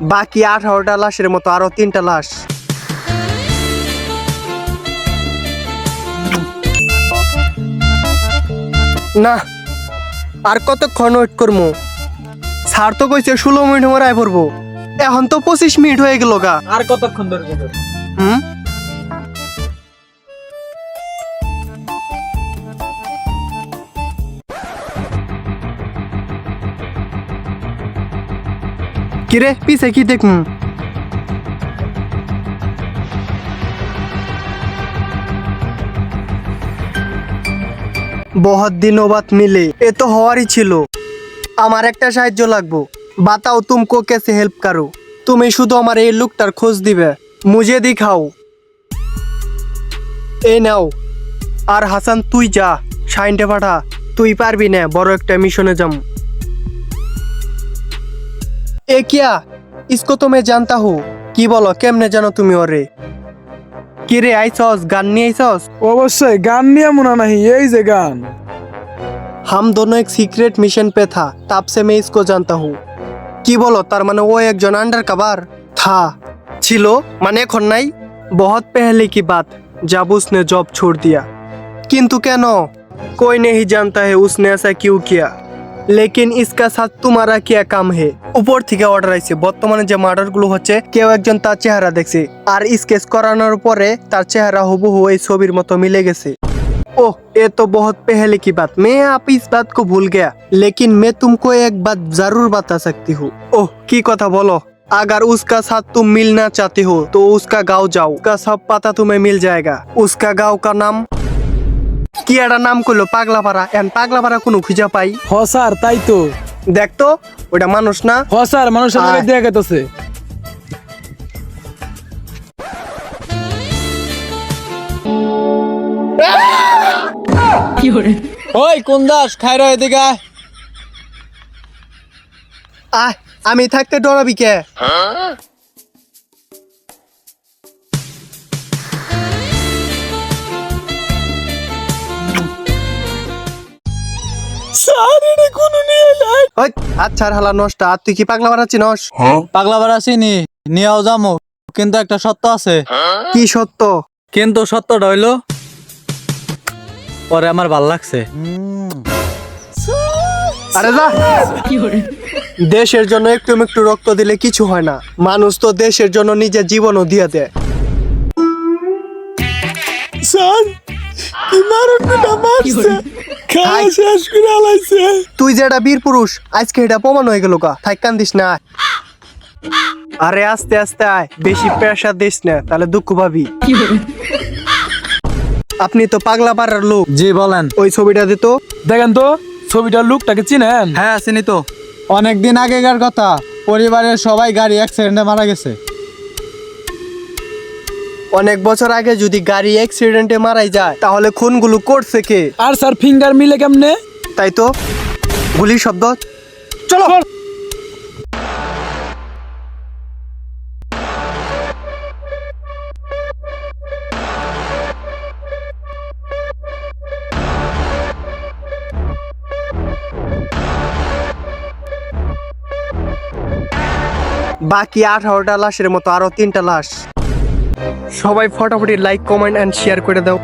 বাকি আঠারোটা লাশের মতো আরও তিনটা লাশ। না আর কতক্ষণ ওয়েট করব স্যার তো কইছে ষোলো মিনিট মরাই পড়ব। এখন তো পঁচিশ মিনিট হয়ে গেল গা। আর কতক্ষণ ধরে হুম? কিরে, পিছে কি দেখুন বহুত দিনও বাদ মিলে, এ তো হওয়ারই ছিল। আমার একটা সাহায্য লাগবো। বাতাও তুমকো কেসে হেল্প করো। তুমি শুধু আমার এই লুকটার খোঁজ দিবে। মুঝে দিখাও। এই নাও। আর হাসান, তুই যা। সাইনটে পাঠা। তুই পারবি না, বড় একটা মিশনে যাম। এ কিয়া ইসকো তো মে জানতা হো কি বলো কেমনে জানো তুমি ওরে কি রে আইসস গান নিয়ে আইসস অবশ্যই গান নিয়ে মনে নাহি এই যে গান हम दोनों एक सीक्रेट मिशन पे था तब से मैं इसको जानता हूँ কি বলো তার মানে ও একজন আন্ডার কাবার থা ছিল মানে এখন নাই बहुत पहले की बात जब उसने जॉब छोड़ दिया किंतु কেন कोई नहीं जानता है उसने ऐसा क्यों किया लेकिन इसका साथ तुम्हारा क्या काम है উপর থেকে অর্ডার আইছে বর্তমানে যে মার্ডার গুলো হচ্ছে কেউ একজন তার চেহারা দেখছে আর স্কেচ করানোর পরে তার চেহারা হুবহু এই ছবির মতো মিলে গেছে ओह ये तो बहुत पहले की बात मैं आप इस बात को भूल गया लेकिन मैं तुमको एक बात जरूर बता सकती हूँ ओह की কথা বলো अगर उसका साथ तुम मिलना चाहते हो तो उसका गांव जाओ उसका सब पता तुम्हें मिल जाएगा उसका गांव का नाम কি একটা নাম করল পাগলাপাড়া। এন পাগলাপাড়া কোনো খুঁজে পাই। হ স্যার তাই তো। দেখতো ওটা মানুষ না? হ স্যার মানুষের আয়। দেখা গেতেছে। ওই কোন দাস? খাই রয়ে দিগা আহ আমি থাকতে ডরাবি কে? স্যার এটা কোনো নিয়ে নাই ওই আচ্ছা হালা নষ্ট আর তুই কি পাগলাপাড়া চিনস পাগলা বাড়া চিনি নিয়েও যামো। কিন্তু একটা সত্য আছে। কি সত্য? কিন্তু সত্যটা হইল পরে আমার ভালো লাগছে। আরে যা। দেশের জন্য একটু একটু রক্ত দিলে কিছু হয় না। মানুষ তো দেশের জন্য নিজের জীবনও দিয়ে দেয়। স্যার কি মারছে? খাওয়া শেষ করে আলাইছে। তুই যে একটা বীর পুরুষ আজকে এটা প্রমাণ হয়ে গেল কা থাক কান্দিস না। আরে আস্তে আস্তে আয়। বেশি প্রেশার দিস না তাহলে দুঃখ পাবি। আপনি তো পাগলা পাড়ার লোক। জি বলেন। ওই ছবিটা দিত দেখেন তো ছবিটার লুকটাকে চিনেন? হ্যাঁ চিনি তো। অনেকদিন আগেকার কথা। পরিবারের সবাই গাড়ি অ্যাক্সিডেন্টে মারা গেছে। অনেক বছর আগে যদি গাড়ি অ্যাক্সিডেন্টে মারাই যায় তাহলে খুনগুলো করছে কে? আর স্যার ফিঙ্গার মিলে কেমনে? তাই তো? গুলির শব্দ? চলো! বাকি আঠারোটা লাশের মতো আরও তিনটা লাশ। সবাই ফটাফটি লাইক কমেন্ট অ্যান্ড শেয়ার করে দাও।